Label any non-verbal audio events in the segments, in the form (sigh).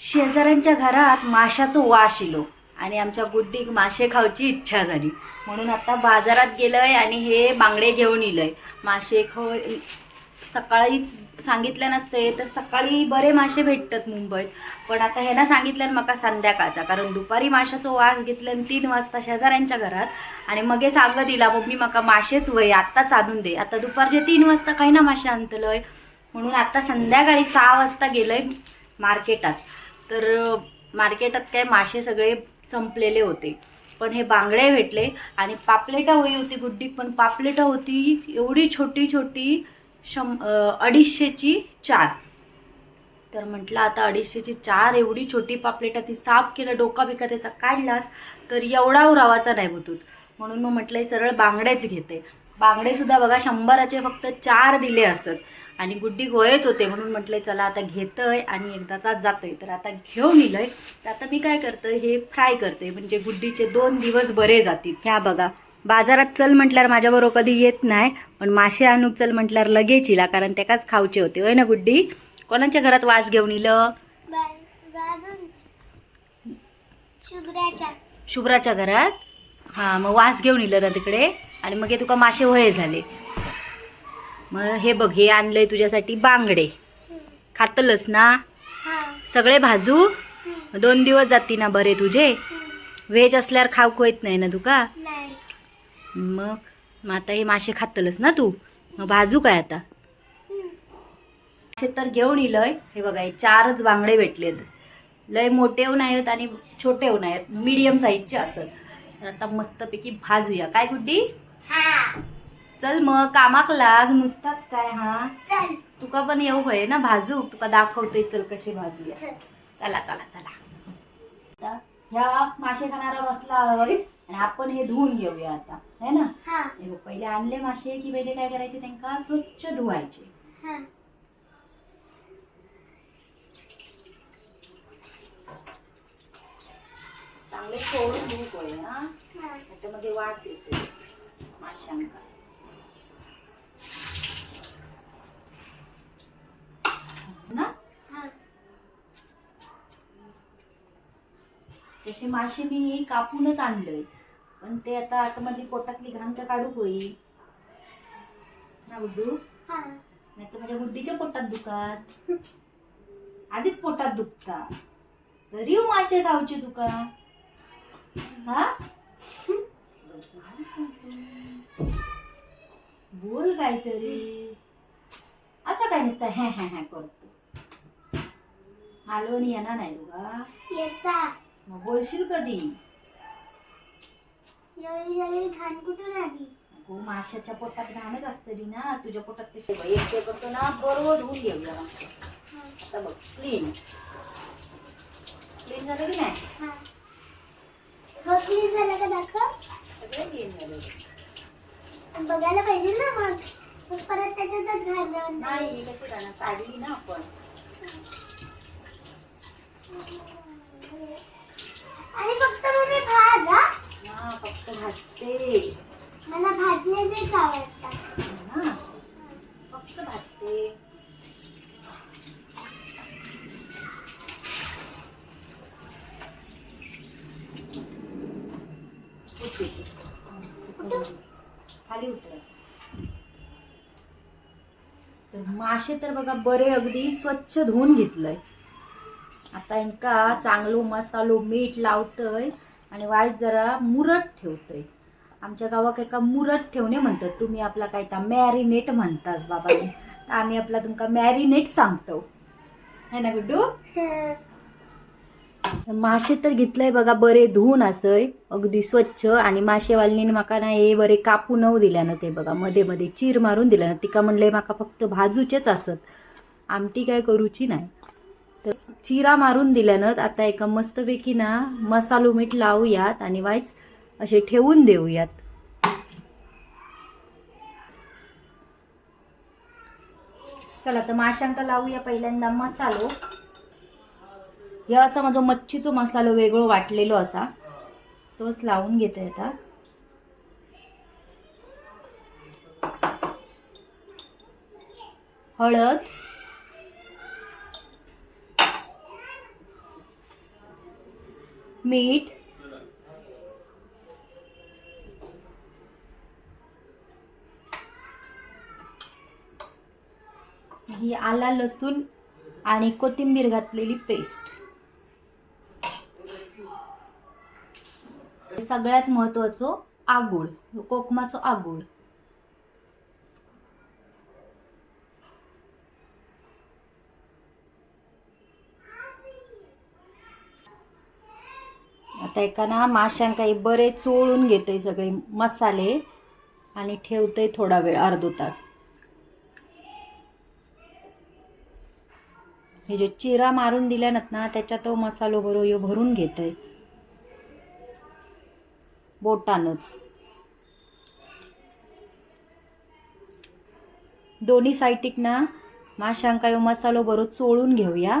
शेजाऱ्यांच्या घरात माशाचं वास इलो आणि आमच्या गुड्डीक मासे खाऊची इच्छा झाली. म्हणून आता बाजारात गेलंय आणि हे बांगडे घेऊन इलंय. मासे खाऊ सकाळीच सांगितलं नसते तर सकाळी बरे मासे भेटतात मुंबईत. पण आता ह्यांना सांगितलं मका संध्याकाळचा कारण दुपारी माशाचा वास घेतलं आणि तीन वाजता शेजाऱ्यांच्या घरात. आणि मग हे सांगत दिला मम्मी मका मासेच वय आत्ताच आणून दे. आता दुपारचे तीन वाजता काही ना मासे आणतलंय. म्हणून आता संध्याकाळी सहा वाजता गेलंय मार्केटात. तर मार्केटात काय मासे सगळे संपलेले होते. पण हे बांगडे भेटले आणि पापलेटा होई होती गुड्डी पण पापलेटा होती एवढी छोटी छोटी शं अडीचशेची चार. तर म्हटलं आता अडीचशेची चार एवढी छोटी पापलेटा ती साफ केलं डोका बिका त्याचा काढलास तर एवढा रवाचा नाही होतोत म्हणून मग म्हटलं सरळ बांगडेच घेते. बांगडे सुद्धा बघा शंभराचे फक्त चार दिले असत. आणि गुड्डी गोयच होते म्हणून म्हटलंय चला आता घेतोय आणि एकदाचा जातोय. तर आता घेऊन इलंय तर आता मी काय करतोय हे फ्राय करते म्हणजे गुड्डीचे दोन दिवस बरे जातील. ह्या बघा. बाजारात चल म्हटल्यावर माझ्याबरोबर कधी येत नाही पण मासे आणूक चल म्हटल्यावर लगेच इला कारण त्याकाच खावचे होते. होय ना गुड्डी? कोणाच्या घरात वास घेऊन इलं शुभ्राच्या. शुभ्राच्या घरात? हां मग वास घेऊन इलं ना तिकडे? आणि मग हे तुका मासे वय झाले. मग हे बघ हे आणलंय तुझ्यासाठी बांगडे. खातलस ना? सगळे भाजू? दोन दिवस जाती ना बरे तुझे? व्हेज असल्यावर खाऊक होत नाही ना तुका मग मग आता हे मासे खातलस ना तू? मग भाजू काय आता? मासे तर घेऊन इलंय. हे बघा हे चारच बांगडे भेटलेत. लय मोठे नाही आहेत आणि छोटे नाही आहेत मीडियम साईजचे असत. तर आता मस्तपैकी भाजूया. काय गुड्डी हा. चल मग कामाक लाग नुसताच काय हा? चल. तुका पण येऊ होय ना भाजू? तुका दाखवते चल कसे भाजूया चल. चला चला ह्या मासे खाणारा बसला आणि आपण हे धुवून घेऊया आता है ना? हा. बघ पहिले आणले मासे की पहिले काय करायचे त्यांका? स्वच्छ धुवायचे. हा. चांगले सोडून धुवू पळे हा? हा. त्याच्यामध्ये वास येतो माशांका ना? हा. तसे मासे मी कापूनच आणलंय. पण ते आता आतमधली पोटातली घाण तर काढू होई ना गुड्डू हा. नाही तर माझ्या गुड्डीच्या पोटात दुखात. आधीच पोटात दुखता तरी मासे खाऊचे तुका. हा? बोल काहीतरी. असं काय नुसतं हॅ हॅ हॅ करतो? हलवणी येणार नाही तुका येता. मग बोलशील कधी? एवढी सगळी घाण कुठून आली? अगो माशाच्या पोटात घाणच असतली ना. तुझ्या पोटात कशी एक ते कसं ना बरोबर धुवून घेऊया हा आता बघ क्लीन क्लीन झालं की नाही? हा. हो क्लीन झालं का दाखव? सगळं क्लीन झालं. बघायला पाहिजे ना मग. मग परत त्याच्यातच घालून नाही ही कशी राहणार काढली ना आपण. आणि फक्त मम्मी भाज हा? हा फक्त भाजते मला भाजलेलेच आवडतात हा फक्त भाजते. खाली उतर तर मासे तर बघा बरे अगदी स्वच्छ धुवून घेतलंय. आता यांका चांगलो मसालो मीठ लावतय आणि वाईट जरा मुरत ठेवतय. आमच्या गावात एका मुरत ठेवणे म्हणतात. तुम्ही आपला काय ता मॅरिनेट म्हणतास बाबा. तर आम्ही आपला तुमका मॅरिनेट सांगतो. है ना गुड्डू मासे तर घेतलंय बघा बरे धुवून असय. अगदी स्वच्छ. आणि माशेवालनीने माका ना हे बरे कापू नऊ दिल्यानं ते बघा. मध्ये मध्ये चीर मारून दिल्यानं तिका म्हणलंय माका फक्त भाजूचेच असत. आमटी काय करूची नाही. तर चिरा मारून दिल्यानं आता एका मस्तपैकी ना मसालो मीठ लावूयात आणि वाईच असे ठेवून देऊयात. चला तर माशांका लावूया पहिल्यांदा मसालो. हे असा माझा मच्छीचो मसालो वेगळो वाटलेलो असा. तोच लावून घेते आता. हळद मीठ. ही आला लसूण आणि कोथिंबीर घातलेली पेस्ट सगळ्यात महत्वाचं आगुळ कोकमाचं आगुळ. आता एका ना माशांकाही बरे चोळून घेतोय सगळे मसाले आणि ठेवते थोडा वेळ अर्धो तास. हे जे चिरा मारून दिल्यानंत ना त्याच्यात तो मसालो बरो यो भरून घेतोय. बोटानच. दोन्ही साईटीक ना माशांका यो मसालो बरो चोळून घेऊया.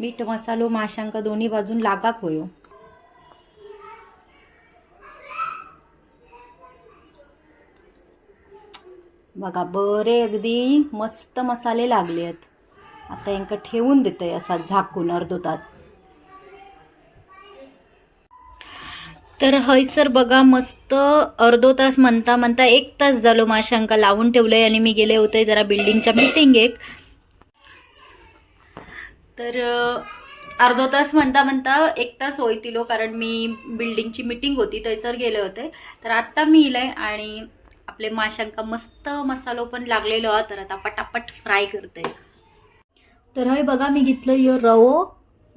मीठ मसालो माशांक दोन्ही बाजून लागाक होयो. बघा बरे अगदी मस्त मसाले लागले आहेत आता यांका ठेवून देते असा झाकून अर्धो तास. तर हयसर बघा मस्त अर्धो तास म्हणता म्हणता एक तास झालो माशांका लावून ठेवलंय आणि मी गेले होते जरा बिल्डिंगच्या मीटिंग एक. तर अर्धा अर्धो तास म्हणता म्हणता एक तास होईतिलो कारण मी बिल्डिंगची मिटिंग होती थंयसर गेले होते. तर आत्ता मी इलय आणि आपले माशांका मस्त मसालो पण लागलेलो हा तर आता पटापट फ्राय करते. तर हय बघा मी घेतलं यो रवो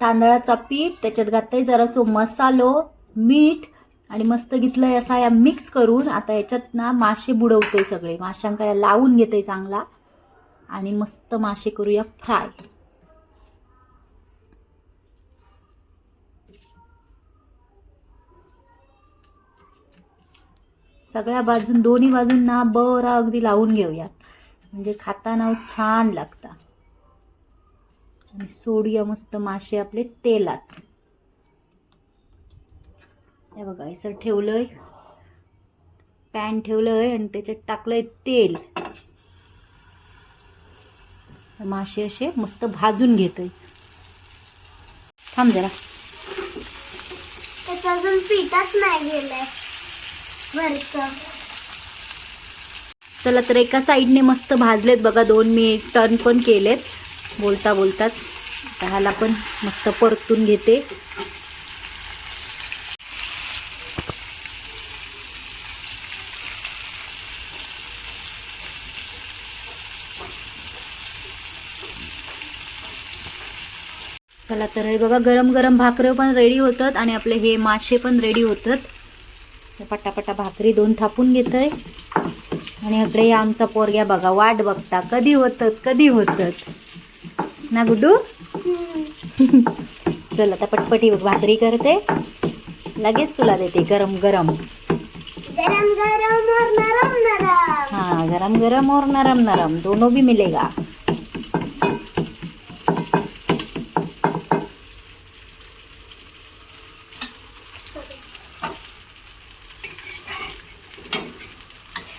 तांदळाचा पीठ त्याच्यात घातलंय जरासो मसालो मीठ आणि मस्त घेतलंय असा या मिक्स करून. आता याच्यात ना मासे बुडवतोय सगळे माशांका या लावून घेतोय चांगला. आणि मस्त मासे करूया फ्राय. सगळ्या बाजून दोन्ही बाजूंना बरं बरा अगदी लावून घेऊयात. म्हणजे खाताना छान लागतं आणि सोडूया मस्त मासे आपले तेलात. हे बघा इसर ठेवलंय. पॅन ठेवलंय आणि त्याच्यात टाकलंय तेल. मासे असे मस्त भाजून घेतोय. थांब जरा. अजून नाही गेलंय. वरचं. चला तर एका साईडने मस्त भाजलेत बघा दोन मी टर्न पण केलेत. बोलता बोलताच आता ह्याला पण मस्त परतून घेते. चला तर हे बघा गरम गरम भाकरं पण रेडी होतात आणि आपले हे मासे पण रेडी होतात. पटापटा भाकरी दोन थापून घेतोय. आणि इकडे या आमचा पोरग्या बघा वाट बघता. कधी होतात कधी होतात? ना गुड्डू? (laughs) चल आता पटपटी भाकरी करते. लगेच तुला देते गरम गरम. गरम गरम और नरम नरम. हाँ गरम गरम और नरम नरम. दोनों भी मिलेगा.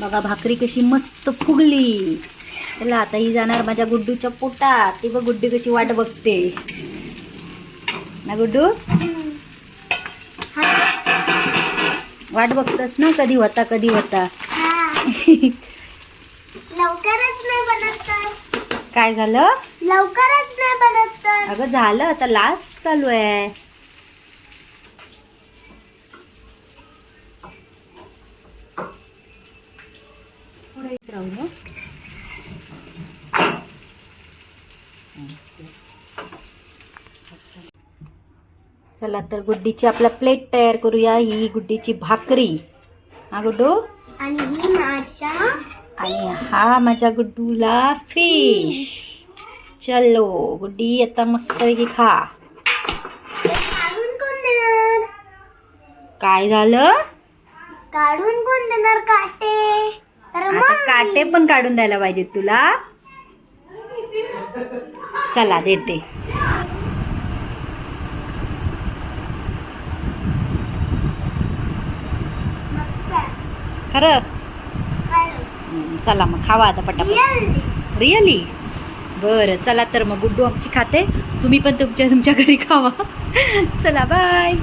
बघा भाकरी कशी मस्त फुगली. चला आता ही जाणार माझ्या गुड्डूच्या पोटात. ती बघ गुड्डू कशी वाट बघते. ना गुड्डू? वाट बघतस ना? कधी होता कधी होता. लवकरच नाही बनत तर. काय झालं? लवकरच नाही बनत तर. अगं झालं. आता लास्ट चालू आहे. दे. चला तर गुड्डीची आपला प्लेट तयार करूया ही गुड्डीची भाकरी. हा गुड्डू? आणि ही माझ्या आणि हा माझ्या गुड्डूला फिश चलो गुड्डी आता मस्त खा. काढून कोण देणार? काय झालं? काढून कोण देणार काटे? आता काटे पण काढून द्यायला पाहिजेत तुला. चला देते. खरं? चला मग खावा आता पटापट? रिअली बरं चला तर मग गुड्डू आमची खाते. तुम्ही पण तुमच्या तुमच्या घरी खावा. चला बाय